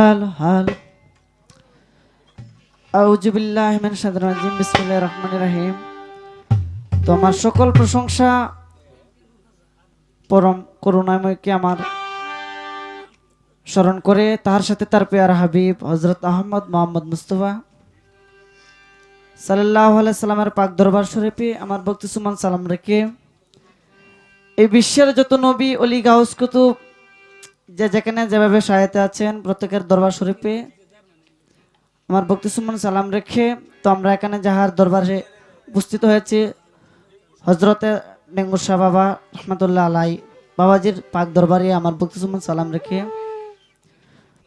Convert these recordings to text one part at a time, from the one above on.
হাল হাল। আউজুবিল্লাহ মিন শাইতানির রাজিম, বিসমিল্লাহির রহমানির রহিম। তোমার সকল প্রশংসা পরম করুণাময়কে আমার স্মরণ করে তার সাথে তার পেয়ার হাবিব হজরত আহমদ মোহাম্মদ মুস্তফা সাল্লাহ সাল্লামের পাক দরবার শরীফে আমার ভক্তি সুমান সালাম রেখে, এই বিশ্বের যত নবী, অলি, গাউস কুতুব যে যেখানে যেভাবে সহায়তা আছেন প্রত্যেকের দরবার শরীফে। আমার ভক্তি সুমন সালাম রেখে তো আমরা এখানে যাহার দরবারে উপস্থিত হয়েছি হজরতে ডেঙ্গুর শাহ বাবা রহমতুল্লাহ আলাই বাবাজির পাক দরবারে আমার ভক্তি সুমন সালাম রেখে।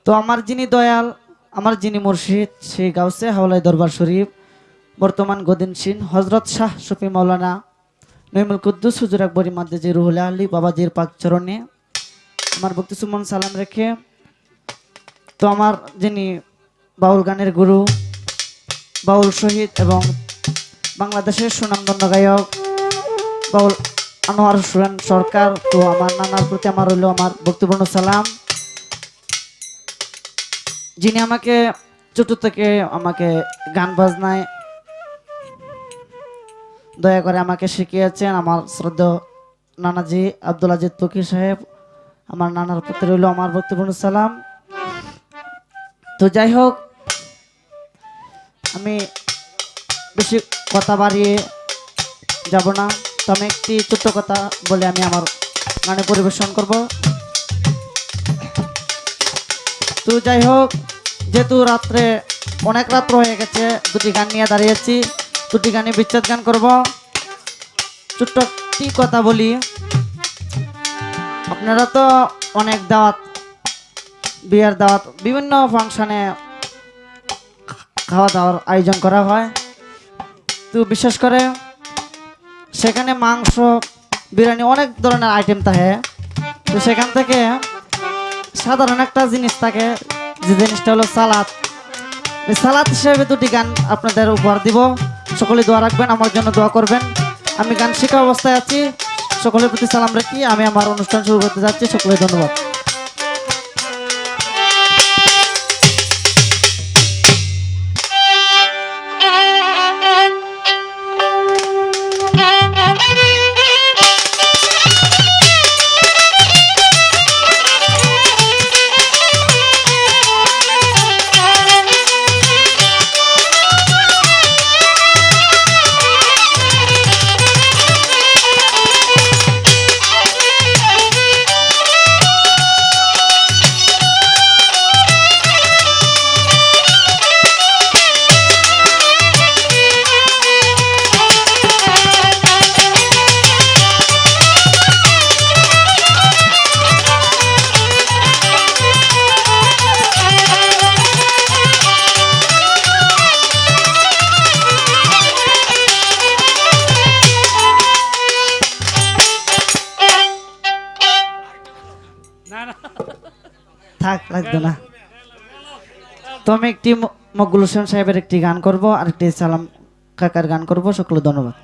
তো আমার যিনি দয়াল, আমার যিনি মুর্শিদ, সেই গাউসে হাওলাই দরবার শরীফ, বর্তমান গদিনসীন হজরত শাহ শফি মৌলানা নইমুল কুদ্দুস হুজুর আকবরী মাদ্দেজি রুহুল আলী বাবাজির পাক চরণে আমার ভক্তি সুমন সালাম রেখে, তো আমার যিনি বাউল গানের গুরু, বাউল শহীদ এবং বাংলাদেশের সুনামধন্য গায়ক, বাউল আনোয়ার সুরেন সরকার, তো আমার নানার প্রতি আমার রইল আমার ভক্তিপূর্ণ সালাম। যিনি আমাকে ছোট থেকে আমাকে গান বাজনায় দয়া করে আমাকে শিখিয়েছেন, আমার শ্রদ্ধা নানাজি আব্দুল আজিদ ফকির সাহেব। আমার নানার প্রতি রইল আমার ভক্তিপূর্ণ সালাম। তো যাই হোক, আমি বেশি কথা বাড়িয়ে যাব না। তো আমি একটি ছোট্ট কথা বলে আমি আমার গানে পরিবেশন করব। তো যাই হোক, যেহেতু রাত্রে অনেক রাত্র হয়ে গেছে, দুটি গান নিয়ে দাঁড়িয়েছি, দুটি গানে বিচ্ছেদ গান করব। ছোট্ট একটি কথা বলি। আপনারা তো অনেক দাওয়াত, বিয়ের দাওয়াত, বিভিন্ন ফাংশনে খাওয়া দাওয়ার আয়োজন করা হয়। তো বিশেষ করে সেখানে মাংস, বিরিয়ানি অনেক ধরনের আইটেম থাকে। তো সেখান থেকে সাধারণ একটা জিনিস থাকে, যে জিনিসটা হলো সালাদ। সালাদ হিসেবে দুটি গান আপনাদের উপহার দিব। সকলে দোয়া রাখবেন, আমার জন্য দোয়া করবেন। আমি গান শেখা অবস্থায় আছি। সকলের প্রতি সালাম রাখি। আমি আমার অনুষ্ঠান শুরু করতে যাচ্ছি। সকলের ধন্যবাদ। থাক লাগতো না। তো আমি একটি মকবুল হোসেন সাহেবের একটি গান করব আর একটি সালাম কাকার গান করব সকলে ধন্যবাদ।